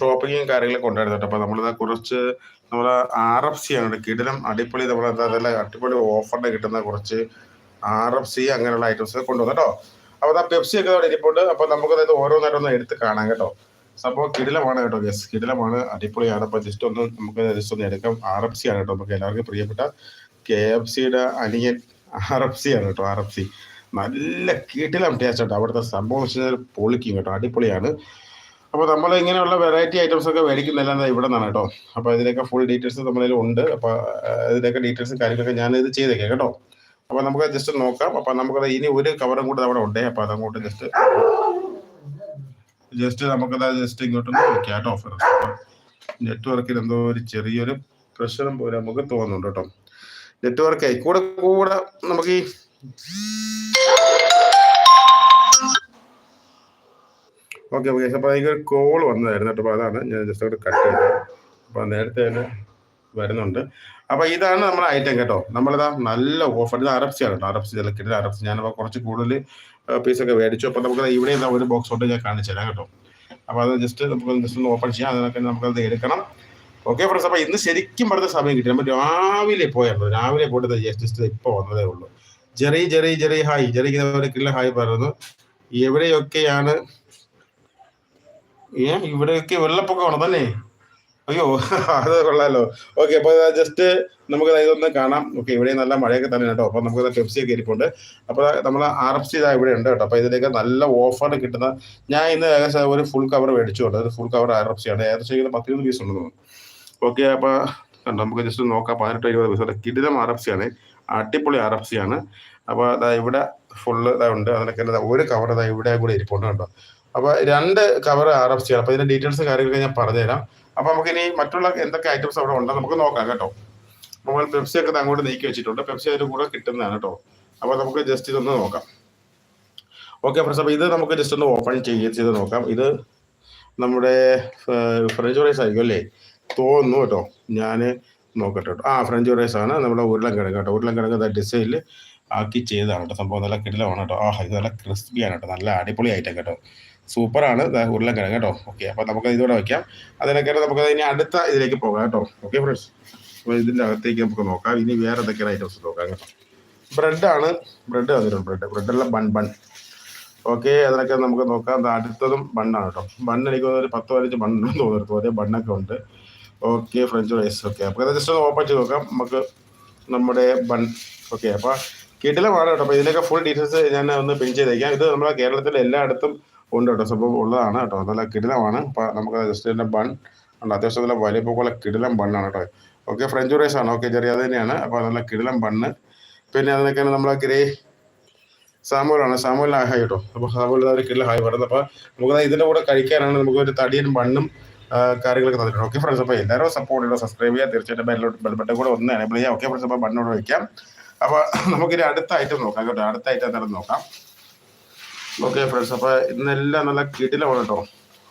ഷോപ്പിങ്ങും കാര്യങ്ങളൊക്കെ ഉണ്ടായിരുന്നു അപ്പൊ അപ്പോൾ നമ്മളിതാ കുറച്ച് നമ്മൾ ആർ എഫ് സി ആണ്. കിടിലം അടിപൊളി നമ്മൾ അടിപൊളി ഓഫറിന് കിട്ടുന്ന കുറച്ച് ആർ എഫ് സി അങ്ങനെയുള്ള ഐറ്റംസ് കൊണ്ടുവന്നു കേട്ടോ. അപ്പോൾ ആ പെപ്സി ഒക്കെ അവിടെ ഇരിപ്പുണ്ട്. അപ്പോൾ നമുക്ക് അതായത് ഓരോന്നായിട്ടൊന്ന് എടുത്ത് കാണാം കേട്ടോ. സംഭവം കിടിലമാണ് കേട്ടോ യെസ് കിടിലമാണ് അടിപൊളിയാണ്. അപ്പോൾ ജസ്റ്റ് ഒന്ന് നമുക്ക് ജസ്റ്റ് ഒന്ന് എടുക്കാം. ആർ എഫ് സി ആണ് കേട്ടോ നമുക്ക് എല്ലാവർക്കും പ്രിയപ്പെട്ട കെ എഫ് സിയുടെ അനിയൻ ആർ എഫ് സി ആണ് കേട്ടോ ആർ എഫ് സി നല്ല കിടിലം ടേസ്റ്റ് കേട്ടോ. അവിടുത്തെ സംഭവം പൊളിക്കും കേട്ടോ. അടിപൊളിയാണ്. അപ്പോൾ നമ്മൾ ഇങ്ങനെയുള്ള വെറൈറ്റി ഐറ്റംസ് ഒക്കെ മേടിക്കുന്നില്ല ഇവിടെ നിന്നാണ് കേട്ടോ. അപ്പോൾ ഇതിലൊക്കെ ഫുൾ ഡീറ്റെയിൽസ് നമ്മളതിൽ ഉണ്ട്. അപ്പോൾ ഇതിലൊക്കെ ഡീറ്റെയിൽസും കാര്യങ്ങളൊക്കെ ഞാൻ ഇത് ചെയ്തേക്കാം കേട്ടോ. അപ്പോൾ നമുക്ക് ജസ്റ്റ് നോക്കാം. അപ്പോൾ നമുക്കത് ഇനി ഒരു കവറും കൂടെ അവിടെ ഉണ്ട്. അപ്പോൾ അതങ്ങോട്ട് ജസ്റ്റ് ജസ്റ്റ് നമുക്കത് ജസ്റ്റ് ഇങ്ങോട്ടൊന്ന് വെക്കാം കേട്ടോ. നെറ്റ്വർക്കിൽ എന്തോ ഒരു ചെറിയൊരു പ്രഷറും പോലെ നമുക്ക് തോന്നുന്നുണ്ട് കേട്ടോ. നെറ്റ്വർക്കേ കൂടെ കൂടെ നമുക്ക് ഈ ഓക്കെ ഓക്കെ അപ്പോൾ എനിക്കൊരു കോൾ വന്നതായിരുന്നു. കേട്ടോ അപ്പോൾ അതാണ് ഞാൻ ജസ്റ്റ് അവിടെ കട്ട് ചെയ്തത്. അപ്പോൾ നേരത്തെ തന്നെ വരുന്നുണ്ട്. അപ്പോൾ ഇതാണ് നമ്മുടെ ഐറ്റം കേട്ടോ. നമ്മളിതാ നല്ല ഓഫർ ഇത് അറബ്സി ആണ് കേട്ടോ. അറബ്സി ചിലക്കിട്ട് അറബ്സി. ഞാനപ്പോൾ കുറച്ച് കൂടുതൽ പീസൊക്കെ മേടിച്ചു. അപ്പോൾ നമുക്ക് ഇവിടെ ഇതാ ഒരു ബോക്സ് കൊണ്ട് ഞാൻ കാണിച്ചു തരാം കേട്ടോ. അപ്പോൾ അത് ജസ്റ്റ് നമുക്ക് ജസ്റ്റ് ഒന്ന് ഓപ്പൺ ചെയ്യാം. അതിനൊക്കെ നമുക്കത് എടുക്കണം. ഓക്കെ ഫ്രണ്ട്സ് അപ്പോൾ ഇന്ന് ശരിക്കും പറഞ്ഞ സമയം കിട്ടി. നമ്മൾ രാവിലെ പോയായിരുന്നു രാവിലെ പോയിട്ട് ജസ്റ്റ് ഇപ്പോൾ വന്നതേ ഉള്ളൂ. ജെറി ജെറി ജെറി ഹായ് ജെറിക്ക് കില്ല ഹായ് പറയുന്നു. എവിടെയൊക്കെയാണ് ഏ? ഇവിടെയൊക്കെ വെള്ളപ്പൊക്കമാണ് തന്നെ? അയ്യോ അത് കൊള്ളാലോ. ഓക്കെ അപ്പോൾ ജസ്റ്റ് നമുക്ക് ഇതൊന്ന് കാണാം. ഓക്കെ ഇവിടെ നല്ല മഴയൊക്കെ തന്നെ കേട്ടോ. അപ്പോൾ നമുക്ക് പെപ്സി ഒക്കെ ഇരിപ്പുണ്ട്. അപ്പോൾ നമ്മൾ ആർ എഫ് സി ഇതാ ഇവിടെ ഉണ്ട് കേട്ടോ. അപ്പോൾ ഇതിലേക്ക് നല്ല ഓഫർ കിട്ടുന്ന ഞാൻ ഇന്ന് ഏകദേശം ഒരു ഫുൾ കവർ മേടിച്ചു കേട്ടോ. Full cover R F C ആണ് ഏകദേശം പത്തിരുന്ന് പീസ് ഉണ്ടെന്ന് ഓക്കെ അപ്പോൾ കണ്ടോ നമുക്ക് ജസ്റ്റ് നോക്കാം. പതിനെട്ടോ ഇരുപത് പീസ് കിടിലം ആർ എഫ് സി ആണ് അടിപൊളി ആർ എഫ് സി ആണ് അപ്പോൾ ഇവിടെ ഫുള്ള് ഇതാ ഉണ്ട്. അതിനൊക്കെ ഒരു കവർ ഇതാ ഇവിടെ കൂടെ ഇരിപ്പുണ്ട് കേട്ടോ. അപ്പോൾ രണ്ട് കവർ ആർ എഫ് അപ്പോൾ ഇതിന്റെ ഡീറ്റെയിൽസ് കാര്യങ്ങളൊക്കെ ഞാൻ പറഞ്ഞുതരാം. അപ്പോൾ നമുക്ക് ഇനി മറ്റുള്ള എന്തൊക്കെ ഐറ്റംസ് അവിടെ ഉണ്ടോ നമുക്ക് നോക്കാം കേട്ടോ. നമ്മൾ പെപ്സി ഒക്കെ അങ്ങോട്ട് നീക്കി വെച്ചിട്ടുണ്ട്. പെപ്സി അതിന്റെ കൂടെ കിട്ടുന്നതാണ് കേട്ടോ. അപ്പോൾ നമുക്ക് ജസ്റ്റ് ഇതൊന്ന് നോക്കാം. ഓക്കെ ഫ്രണ്ട്സ് അപ്പോൾ ഇത് നമുക്ക് ജസ്റ്റ് ഒന്ന് ഓപ്പൺ ചെയ്ത് ചെയ്ത് നോക്കാം. ഇത് നമ്മുടെ ഫ്രഞ്ച് റൈസ് ആയിരിക്കും അല്ലേ? തോന്നുന്നു കേട്ടോ. ഞാൻ നോക്കട്ടെ കേട്ടോ. ആ ഫ്രഞ്ച് റൈസ് ആണ് നമ്മുടെ ഉരുളക്കിഴങ്ങ് കേട്ടോ. ഉരുളൻകിഴങ്ങ് ഡിസൈനിൽ ആക്കി ചെയ്തതാണ് കേട്ടോ. സംഭവം നല്ല കിടിലമാണ് കേട്ടോ. ആ ഇത് നല്ല ക്രിസ്പിയാണ് കേട്ടോ. നല്ല അടിപൊളി ഐറ്റം കേട്ടോ. സൂപ്പറാണ്. ഉരുളക്കിഴങ്ങ് കേട്ടോ. ഓക്കെ അപ്പോൾ നമുക്ക് ഇതിവിടെ വയ്ക്കാം. അതിനൊക്കെ നമുക്ക് ഇനി അടുത്ത ഇതിലേക്ക് പോകാം കേട്ടോ. ഓക്കെ ഫ്രണ്ട്സ് അപ്പോൾ ഇതിന്റെ അകത്തേക്ക് നമുക്ക് നോക്കാം. ഇനി വേറെ എന്തൊക്കെയാണ് ഐറ്റംസ് നോക്കാം കേട്ടോ. ബ്രെഡാണ് ബ്രെഡ് തന്നിട്ടുണ്ട് ബ്രെഡ് ബ്രെഡെല്ലാം ബൺ ബൺ ഓക്കെ അതിനൊക്കെ നമുക്ക് നോക്കാം. അടുത്തതും ബണ്ണാണ് കേട്ടോ. ബണ്ണ് എനിക്ക് തോന്നുന്നു ഒരു പത്ത് പതിനഞ്ച് ബണ്ണെന്ന് തോന്നുന്നു അതേ ബണ്ണൊക്കെ ഉണ്ട്. ഓക്കെ ഫ്രഞ്ച് റൈസ് ഓക്കെ അപ്പോൾ ഇത് ജസ്റ്റ് ഒന്ന് ഓപ്പൺ ചെയ്ത് നോക്കാം. നമുക്ക് നമ്മുടെ ബൺ ഓക്കെ അപ്പോൾ കിടിലമാണ് കേട്ടോ. അപ്പോൾ ഇതിന്റെയൊക്കെ ഫുൾ ഡീറ്റെയിൽസ് ഞാൻ ഒന്ന് പിൻ ചെയ്തേക്കാം. ഇത് നമ്മുടെ കേരളത്തിലെ എല്ലായിടത്തും ഉണ്ട് കേട്ടോ. സംഭവം ഉള്ളതാണ് കേട്ടോ. നല്ല കിടിലമാണ്. അപ്പോൾ നമുക്ക് ജസ്റ്റ് ഇതിന്റെ ബൺ ഉണ്ട്. അത്യാവശ്യം നല്ല വലിപ്പമുള്ള കിടിലം ബണ്ണാണ് കേട്ടോ. ഓക്കെ ഫ്രഞ്ച് റൈസ് ആണ്. ഓക്കെ ചെറിയ അത് തന്നെയാണ്. അപ്പോൾ നല്ല കിടിലം ബണ്ണ് പിന്നെ അതിനൊക്കെ നമ്മളെ ഗ്രേ സാമൂലാണ് സാമൂലിന് ഹൈ കേട്ടോ. അപ്പോൾ സാമൂലിൽ ഒരു കിടിലം ഹായ് പറയുന്നത് അപ്പോൾ നമുക്ക് ഇതിന്റെ കൂടെ കഴിക്കാനാണ് നമുക്ക് ഒരു തടിയും ബണ്ണും കാര്യങ്ങളൊക്കെ തന്നിട്ടുണ്ട്. ഓക്കെ ഫ്രണ്ട്സ് അപ്പോൾ എല്ലാവരും സപ്പോർട്ട് ചെയ്യുക സബ്സ്ക്രൈബ് ചെയ്യുക. തീർച്ചയായിട്ടും ബെല്ലോട്ട് ബെൽബട്ടൻ കൂടെ ഒന്ന് എനേബിൾ ചെയ്യാം ഓക്കെ ഫ്രണ്ട്സ് അപ്പോൾ ബണ്ണോട് വയ്ക്കാം. അപ്പോൾ നമുക്കിനി അടുത്ത ഐറ്റം നോക്കാം കേട്ടോ. അടുത്ത ഐറ്റം എന്തായാലും നോക്കാം. ഓക്കെ ഫ്രണ്ട്സ് അപ്പോൾ ഇന്നെല്ലാം നല്ല കിടിലമാണ് കേട്ടോ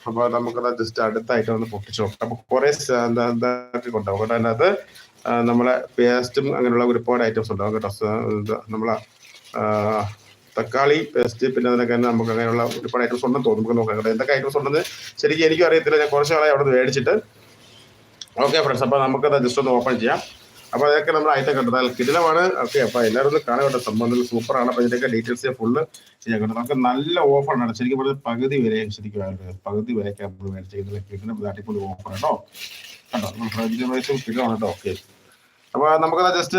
അപ്പോൾ നമുക്കത് ജസ്റ്റ് അടുത്തായിട്ട് ഒന്ന് പൊട്ടിച്ചു നോക്കാം. കുറേ ഇതൊക്കെ കൊണ്ടുപോകും കേട്ടോ അതിനകത്ത് നമ്മളെ പേസ്റ്റും അങ്ങനെയുള്ള ഒരുപാട് ഐറ്റംസ് ഉണ്ടാവും കേട്ടോ നമ്മളെ തക്കാളി പേസ്റ്റ് പിന്നെ അതിനൊക്കെ തന്നെ നമുക്ക് അങ്ങനെയുള്ള ഒരുപാട് ഐറ്റംസ് ഉണ്ടെന്ന് തോന്നും നമുക്ക് നോക്കാം കേട്ടോ. എന്തൊക്കെ ഐറ്റംസ് ഉണ്ടെന്ന് ശരിക്കും എനിക്കും അറിയത്തില്ല ഞാൻ കുറച്ച് അവിടെ നിന്ന് മേടിച്ചിട്ട്. ഓക്കെ ഫ്രണ്ട്സ് അപ്പോൾ നമുക്കത് ജസ്റ്റ് ഒന്ന് ഓപ്പൺ ചെയ്യാം. അപ്പോൾ അതൊക്കെ നമ്മൾ ഐറ്റം കണ്ടതാൽ കിടിലമാണ്. ഓക്കെ അപ്പോൾ എല്ലാവരും കാണാൻ കേട്ടോ. സംബന്ധം സൂപ്പറാണ്. അപ്പോൾ ഇതിന്റെയൊക്കെ ഡീറ്റെയിൽസ് ഫുള്ള് ചെയ്യാൻ കേട്ടോ. നമുക്ക് നല്ല ഓഫറാണ് ശരിക്കും പറഞ്ഞാൽ പകുതി വരെ ശരിക്കും പകുതി വരെ നമ്മൾ അടിപൊളി ഓഫർ കേട്ടോ. കേട്ടോ. ഓക്കെ. അപ്പോൾ നമുക്ക് ജസ്റ്റ്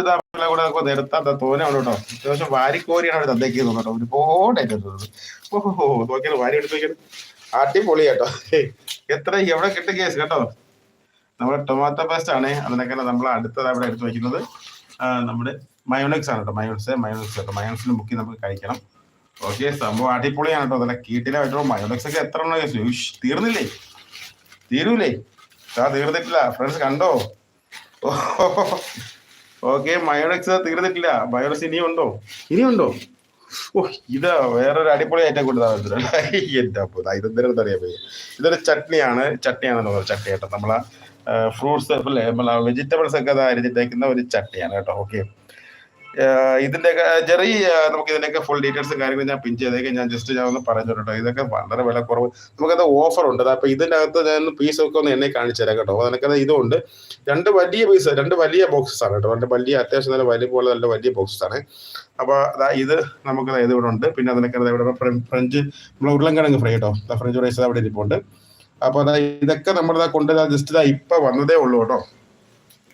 കൂടെ നമുക്ക് എടുത്താൽ തോനെയാണ് കേട്ടോ. അത്യാവശ്യം വാരിക്കോരിയാണ് അവിടെ തന്നേക്കുന്നത് കേട്ടോ. ഒരുപാട് ഐറ്റംസ് ഓഹോ നോക്കിയാൽ വാരി എടുത്തു നോക്കിയാൽ അടിപൊളി കേട്ടോ. എത്ര എവിടെ കിട്ടും കേസ് കേട്ടോ നമ്മുടെ ടൊമാറ്റോ പേസ്റ്റ് ആണ്. അതിനൊക്കെ നമ്മൾ അടുത്തത് അവിടെ എടുത്ത് വെക്കുന്നത്. നമ്മുടെ മയോണിക്സ് ആണ് കേട്ടോ. മയോണിക്സ് മയോണിക്സ് കേട്ടോ. മയോണിക്സിന് മുക്കി നമുക്ക് കഴിക്കണം. ഓക്കെ സംഭവം അടിപൊളിയാണ് കേട്ടോ. അതല്ല കീട്ടിലായിട്ടുള്ള മയോണിക്സ് ഒക്കെ എത്ര കേസ് തീർന്നില്ലേ? തീരൂലേ? ആ തീർന്നിട്ടില്ല. ഫ്രണ്ട്സ് കണ്ടോ? ഓക്കെ മയോണിക്സ് തീർന്നിട്ടില്ല. മയോണിക്സ് ഇനിയുണ്ടോ ഇനിയുണ്ടോ ഓ ഇത് വേറൊരു അടിപൊളി ഐറ്റം കൊണ്ടുതാ എന്റെ അപ്പൊ ഇതെന്താണെന്ന് അറിയാൻ പോയി ഇതൊരു ചട്നിയാണ്. ചട്നിയാണെന്ന് തോന്നുന്നത് ചട്നി കേട്ടോ നമ്മളെ ഫ്രൂട്ട്സ് അല്ലേ വെജിറ്റബിൾസ് ഒക്കെ അരിഞ്ഞിട്ടേക്കുന്ന ഒരു ചട്ടിയാണ് കേട്ടോ ഓക്കെ ഇതിന്റെ ചെറിയ നമുക്ക് ഇതിന്റെയൊക്കെ ഫുൾ ഡീറ്റെയിൽസും കാര്യങ്ങളും ഞാൻ പിൻ ചെയ്തേക്ക്. ഞാൻ ജസ്റ്റ് ഞാൻ ഒന്ന് പറഞ്ഞു കേട്ടോ ഇതൊക്കെ വളരെ വില കുറവ് നമുക്കത് ഓഫർ ഉണ്ട്. അപ്പൊ ഇതിന്റെ അകത്ത് ഞാൻ പീസ് ഒക്കെ ഒന്ന് എന്നെ കാണിച്ചു തരാം കേട്ടോ. അതിനൊക്കെ ഇതുണ്ട്. രണ്ട് വലിയ പീസ് രണ്ട് വലിയ ബോക്സസ് ആണ് കേട്ടോ. രണ്ട് വലിയ അത്യാവശ്യം നല്ല വലിയ പോലെ നല്ല വലിയ ബോക്സസ് ആണ്. അപ്പൊ ദാ ഇത് നമുക്ക് ഇത് ഇവിടെ ഉണ്ട്. പിന്നെ അതിനൊക്കെ ഇവിടെ ഫ്രഞ്ച് നമ്മൾ ഉരുളൻകിഴങ്ങ് ഫ്രൈ കേട്ടോ. ഫ്രഞ്ച് റൈസ് അവിടെ ഇരിപ്പുണ്ട്. അപ്പൊ അതാ ഇതൊക്കെ നമ്മുടെ കൊണ്ട് ജസ്റ്റ് ഇതാ ഇപ്പൊ വന്നതേ ഉള്ളൂ കേട്ടോ.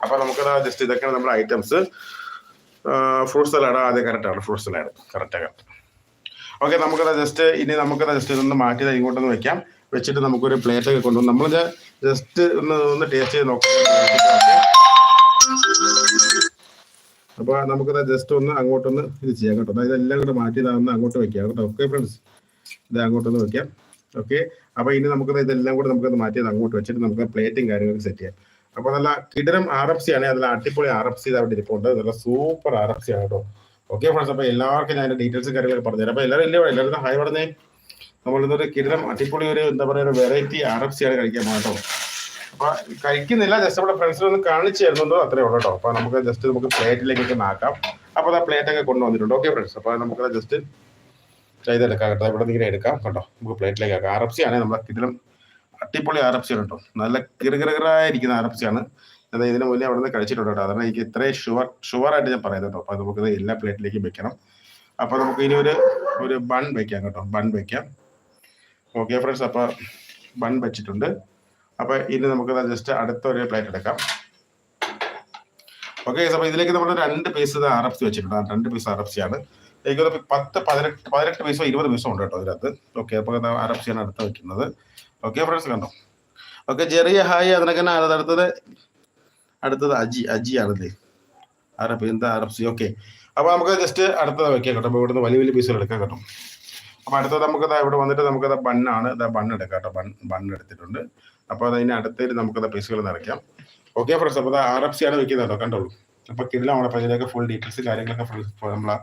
അപ്പൊ നമുക്ക് ജസ്റ്റ് ഇതൊക്കെയാണ് നമ്മുടെ ഐറ്റംസ് ഫ്രൂട്ട് സലാഡ് ആദ്യം ആണ് fruit salad correct correct okay നമുക്കത് ജസ്റ്റ് ഇനി നമുക്കത് ജസ്റ്റ് ഇതൊന്ന് മാറ്റി ഇങ്ങോട്ടൊന്ന് വെക്കാം. വെച്ചിട്ട് നമുക്കൊരു പ്ലേറ്റ് ഒക്കെ കൊണ്ടുവന്ന് നമ്മൾ ജസ്റ്റ് ഒന്ന് ഒന്ന് ടേസ്റ്റ് ചെയ്ത് നോക്കാം. അപ്പൊ നമുക്കത് ജസ്റ്റ് ഒന്ന് അങ്ങോട്ടൊന്ന് ഇത് ചെയ്യാം കേട്ടോ. അതായത് എല്ലാം കൂടെ മാറ്റി ഇതാ ഒന്ന് അങ്ങോട്ട് വെക്കാം കേട്ടോ. ഓക്കെ ഫ്രണ്ട്സ് ഇത് അങ്ങോട്ടൊന്ന് വെക്കാം. ഓക്കെ അപ്പൊ ഇനി നമുക്ക് ഇതെല്ലാം കൂടെ നമുക്ക് മാറ്റിയത് അങ്ങോട്ട് വെച്ചിട്ട് നമുക്ക് പ്ലേറ്റും കാര്യങ്ങളൊക്കെ സെറ്റ് ചെയ്യാം. അപ്പൊ നല്ല കിടരം ആർ എഫ് സി ആണ് നല്ല അടിപൊളി ആർ എഫ് സി അവിടെ ഇരിപ്പുണ്ട്. നല്ല സൂപ്പർ ആർ എഫ് സി ആണ് കേട്ടോ. ഓക്കെ ഫ്രണ്ട്സ് അപ്പൊ എല്ലാവർക്കും ഞാൻ ഡീറ്റെയിൽസ് കാര്യങ്ങളൊക്കെ പറഞ്ഞുതരാം. അപ്പൊ എല്ലാവരും ഇല്ലേ എല്ലാവരും ഹായ് പറഞ്ഞേ. നമ്മളിതൊരു കിടരം അടിപൊളി ഒരു എന്താ പറയുക ഒരു വെറൈറ്റി ആർ എഫ് സി ആണ് കഴിക്കാൻ പോകട്ടോ കേട്ടോ. അപ്പൊ കഴിക്കുന്നില്ല ജസ്റ്റ് നമ്മുടെ ഫ്രണ്ട്സിനൊന്ന് കാണിച്ചു തരുന്നുണ്ടോ? അത്രേ ഉള്ളൂ കേട്ടോ. അപ്പൊ നമുക്ക് ജസ്റ്റ് നമുക്ക് പ്ലേറ്റിലേക്ക് നാക്കാം അപ്പൊ ആ പ്ലേറ്റ് ഒക്കെ കൊണ്ടുവന്നിട്ടുണ്ട്. ഓക്കെ ഫ്രണ്ട്സ് അപ്പൊ നമുക്ക് ജസ്റ്റ് ചെയ്തെടുക്കാം കേട്ടോ. ഇവിടെ നിന്ന് എടുക്കാം കേട്ടോ നമുക്ക് പ്ലേറ്റിലേക്ക് ആക്കാം. ആർ എഫ് സി ആണ് നമ്മുടെ ഇതിലും അടിപൊളി ആർ എഫ് സി കേട്ടോ. നല്ല കിറുകിറുകിറായിരിക്കുന്ന ആർ എഫ് സി ആണ്. അത് ഇതിന് മുന്നേ അവിടെ നിന്ന് കഴിച്ചിട്ടുണ്ട് കേട്ടോ. അതാണ് എനിക്ക് ഇത്രയും ഷുവർ ആയിട്ട് ഞാൻ പറയുന്നത് കേട്ടോ. അപ്പൊ നമുക്കിത് എല്ലാ പ്ലേറ്റിലേക്കും വെക്കണം. അപ്പോൾ നമുക്ക് ഇനി ഒരു ഒരു ബൺ വെക്കാം കേട്ടോ. ബൺ വെക്കാം. ഓക്കെ ഫ്രണ്ട്സ് അപ്പോൾ ബൺ വെച്ചിട്ടുണ്ട്. അപ്പോൾ ഇനി നമുക്ക് ജസ്റ്റ് അടുത്ത ഒരു പ്ലേറ്റ് എടുക്കാം ഓക്കെ അപ്പോൾ ഇതിലേക്ക് നമ്മൾ രണ്ട് പീസ് ആർ എഫ് സി വെച്ചിട്ടുണ്ട് രണ്ട് പീസ് ആർ എഫ് സി ആണ്. തോന്നുന്നു പത്ത് പതിനെട്ട് പതിനെട്ട് പീസോ ഇരുപത് പീസോ ഉണ്ട് കേട്ടോ ഇതിനകത്ത് ഓക്കെ അപ്പോൾ ആണ് അടുത്ത് വെക്കുന്നത് ഓക്കെ ഫ്രണ്ട്സ് കണ്ടോ? ഓക്കെ ചെറിയ ഹായ് അതിനൊക്കെ അടുത്തത്. അടുത്തത് അജി അജി ആണല്ലേ? എഫ് എന്താ ആർ എഫ് സി ഓക്കെ അപ്പൊ നമുക്ക് ജസ്റ്റ് അടുത്തത് വെക്കാം കേട്ടോ. അപ്പൊ ഇവിടുന്ന് വലിയ വലിയ പീസുകൾ എടുക്കാം കേട്ടോ. അപ്പോൾ അടുത്തത് നമുക്ക് ഇവിടെ വന്നിട്ട് നമുക്ക് ബണ്ണാണ് ഇതാ ബണ്ണ് എടുക്കാം കേട്ടോ. ബൺ ബൺ എടുത്തിട്ടുണ്ട്. അപ്പൊ അതിന് അടുത്തതിൽ നമുക്ക് പീസുകൾ നിറയ്ക്കാം. ഓക്കെ ഫ്രണ്ട്സ് അപ്പൊ ആർ എഫ് സി ആണ് വെക്കുന്നത് കേട്ടോ. കണ്ടോളൂ. അപ്പൊ കിടിലാണ് അപ്പൊ ഇതിലേക്ക് ഫുൾ ഡീറ്റെയിൽസ് കാര്യങ്ങളൊക്കെ ഫുൾ നമ്മളെ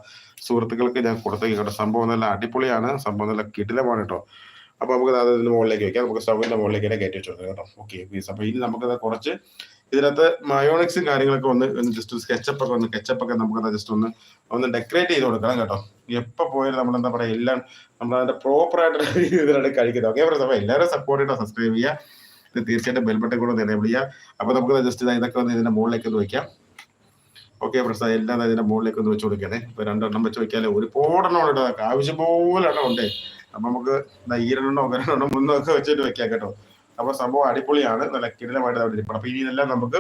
സുഹൃത്തുക്കൾക്ക് ഞാൻ കൊടുത്തേക്ക് കേട്ടോ. സംഭവം നല്ല അടിപൊളിയാണ്. സംഭവം നല്ല കിടിലമാണ് കേട്ടോ. അപ്പോൾ നമുക്ക് അത് ഇതിന് മുകളിലേക്ക് വെക്കാം. നമുക്ക് സ്റ്റൗവിന്റെ മുകളിലേക്ക് തന്നെ കയറ്റി വെച്ചോ കേട്ടോ. ഓക്കെ പ്ലീസ് അപ്പൊ ഇനി നമുക്കത് കുറച്ച് ഇതിനകത്ത് മയോണിക്സും കാര്യങ്ങളൊക്കെ ഒന്ന് ജസ്റ്റ് സ്കെച്ചപ്പ് ഒക്കെ ഒന്ന് കെച്ചപ്പ് ഒക്കെ നമുക്ക് ജസ്റ്റ് ഒന്ന് ഒന്ന് ഡെക്കറേറ്റ് ചെയ്ത് കൊടുക്കണം കേട്ടോ. എപ്പോ പോയാലും നമ്മൾ എന്താ പറയാ എല്ലാം നമ്മൾ അതിന്റെ പ്രോപ്പർ ആയിട്ട് ഇതിലാണ് കഴിക്കുന്നത്. ഓക്കെ അപ്പൊ എല്ലാവരും സപ്പോർട്ട് ചെയ്യണം സബ്സ്ക്രൈബ് ചെയ്യുക തീർച്ചയായിട്ടും ബെൽബട്ടൻ കൂടെ ഒന്ന് എനേബിൾ ചെയ്യുക അപ്പൊ നമുക്ക് ജസ്റ്റ് ഇതൊക്കെ ഒന്ന് ഇതിന്റെ മുകളിലേക്ക് ഒന്ന് വെക്കാം. ഓക്കെ പ്രസാദ് എല്ലാം അതിന്റെ മുകളിലേക്ക് ഒന്ന് വെച്ച് കൊടുക്കണേ. ഇപ്പൊ രണ്ടെണ്ണം വെച്ച് വെക്കാല്ലേ ഒരുപാടെണ്ണം ഉണ്ട് കേട്ടോ. ആവശ്യം പോലെ എണ്ണം ഉണ്ട്. അപ്പൊ നമുക്ക് ഈരണ്ണോ ഈ രണ്ടെണ്ണോ ഒരെണ്ണം മൂന്നോ ഒക്കെ വെച്ചിട്ട് വെക്കാം കേട്ടോ. അപ്പൊ സംഭവം അടിപൊളിയാണ്. നല്ല കിടിലമായിട്ട് അവിടെ ഇരിക്കണം അപ്പൊ ഇനി ഇതെല്ലാം നമുക്ക്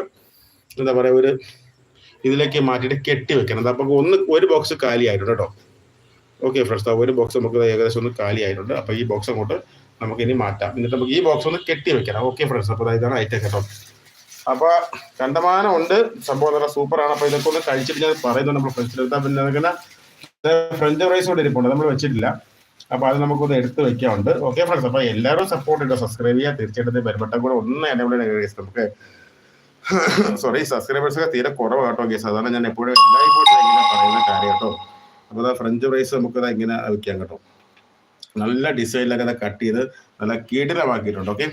എന്താ പറയാ ഒരു ഇതിലേക്ക് മാറ്റിയിട്ട് കെട്ടി വെക്കണം. അപ്പൊ ഒന്ന് ഒരു ബോക്സ് കാലിയായിട്ടുണ്ട് കേട്ടോ. ഓക്കെ ഫ്രണ്ട്സ് ഒരു ബോക്സ് നമുക്ക് ഏകദേശം ഒന്ന് കാലിയായിട്ടുണ്ട് അപ്പൊ ഈ ബോക്സ് അങ്ങോട്ട് നമുക്ക് ഇനി മാറ്റാം. എന്നിട്ട് നമുക്ക് ഈ ബോക്സ് ഒന്ന് കെട്ടി വെക്കണം. ഓക്കെ ഫ്രണ്ട്സ് അപ്പൊ ദാ ഇതാണ് ഐറ്റം കേട്ടോ. അപ്പൊ കണ്ടമാനം ഉണ്ട് സംഭവം നല്ല സൂപ്പറാണ്. അപ്പൊ ഇതൊക്കെ ഒന്ന് കഴിച്ചിട്ട് ഞാൻ പറയുന്നുണ്ട് നമ്മൾ ഫ്രണ്ട്സിലെടുത്താൽ പിന്നെ ഫ്രഞ്ച് റൈസ് കൂടെ ഇരിപ്പുണ്ട്. നമ്മൾ വെച്ചിട്ടില്ല. അപ്പൊ അത് നമുക്കൊന്ന് എടുത്ത് വെക്കാറുണ്ട് ഓക്കെ ഫ്രണ്ട്സ് അപ്പൊ എല്ലാവരും സപ്പോർട്ട് ചെയ്തോ സബ്സ്ക്രൈബ് ചെയ്യുക തീർച്ചയായിട്ടും ബെൽബട്ടം കൂടെ ഒന്ന് എന്നെ നമുക്ക് സോറി സബ്സ്ക്രൈബേഴ്സ് ഒക്കെ തീരെ കുറവ് കേട്ടോ ഓക്കെ അതാണ് ഞാൻ എപ്പോഴും എല്ലായ്പ്പോഴും ഇങ്ങനെ പറയുന്ന കാര്യം കേട്ടോ. അപ്പൊ ഫ്രഞ്ച് റൈസ് നമുക്ക് ഇങ്ങനെ വെക്കാം കേട്ടോ. നല്ല ഡിസൈനിലൊക്കെ കട്ട് ചെയ്ത് നല്ല കീടിലമാക്കിയിട്ടുണ്ട് ഓക്കെ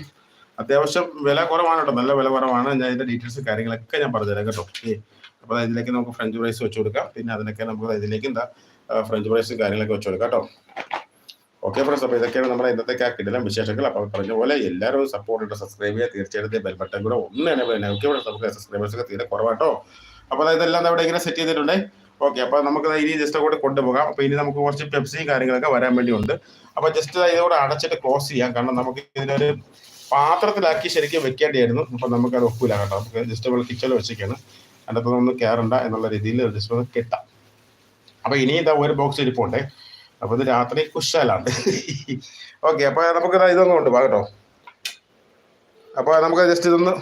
അത്യാവശ്യം വില കുറവാണ് കേട്ടോ. നല്ല വില കുറവാണ്. ഞാൻ ഇതിന്റെ ഡീറ്റെയിൽസ് കാര്യങ്ങളൊക്കെ ഞാൻ പറഞ്ഞുതരാം കേട്ടോ. ഓക്കെ അപ്പൊ ദാ ഇതിലേക്ക് നമുക്ക് ഫ്രഞ്ച് ഫ്രൈസ് വെച്ച് കൊടുക്കാം. പിന്നെ അതിനൊക്കെ നമുക്ക് ഇതിലേക്ക് എന്താ ഫ്രഞ്ച് ഫ്രൈസ് കാര്യങ്ങളൊക്കെ വെച്ച് കൊടുക്കാം കേട്ടോ. ഓക്കെ ഫ്രണ്ട്സ് അപ്പൊ ഇതൊക്കെയാണ് നമ്മുടെ ഇന്നത്തെ ആ വിശേഷങ്ങൾ. അപ്പൊ പറഞ്ഞ പോലെ എല്ലാവരും സപ്പോർട്ട് ഇട്ട് സബ്സ്ക്രൈബ് ചെയ്യുക. തീർച്ചയായിട്ടും ബെൽ ബട്ടൺ കൂടെ ഒന്ന് തന്നെ ഓക്കെ ഫ്രണ്ട്സ് നമുക്ക് തീരെ കുറവാട്ടോ അപ്പൊ അതായത് ഇതെല്ലാം അവിടെ ഇങ്ങനെ സെറ്റ് ചെയ്തിട്ടുണ്ട്. ഓക്കെ അപ്പൊ നമുക്ക് ഇനി ജസ്റ്റ് അങ്ങോട്ട് കൊണ്ടുപോകാം. അപ്പൊ ഇനി നമുക്ക് കുറച്ച് പെപ്സിയും കാര്യങ്ങളൊക്കെ വരാൻ വേണ്ടി ഉണ്ട് അപ്പൊ ജസ്റ്റ് ഇതോടെ അടച്ചിട്ട് ക്ലോസ് ചെയ്യാം. കാരണം നമുക്ക് ഇതിനൊരു പാത്രത്തിലാക്കി ശരിക്കും വെക്കേണ്ടിയായിരുന്നു. അപ്പൊ നമുക്ക് അത് ഒക്കൂല കേട്ടോ. നമുക്ക് ജസ്റ്റ് നമ്മൾ കിച്ചണിൽ വെച്ചേക്കാണ് അതിനകത്ത് നമ്മൾ കയറണ്ട എന്നുള്ള രീതിയിൽ ജസ്റ്റ് ഒന്ന് കിട്ടാം. അപ്പൊ ഇനി ഇതാ ഒരു ബോക്സ് ഇരിപ്പുണ്ടേ അപ്പൊ ഇത് രാത്രി കുശാലാണ് ഓക്കെ അപ്പൊ നമുക്ക് ഇതൊന്നും ഉണ്ട് വാ കേട്ടോ. അപ്പൊ നമുക്ക് ജസ്റ്റ് ഇതൊന്ന്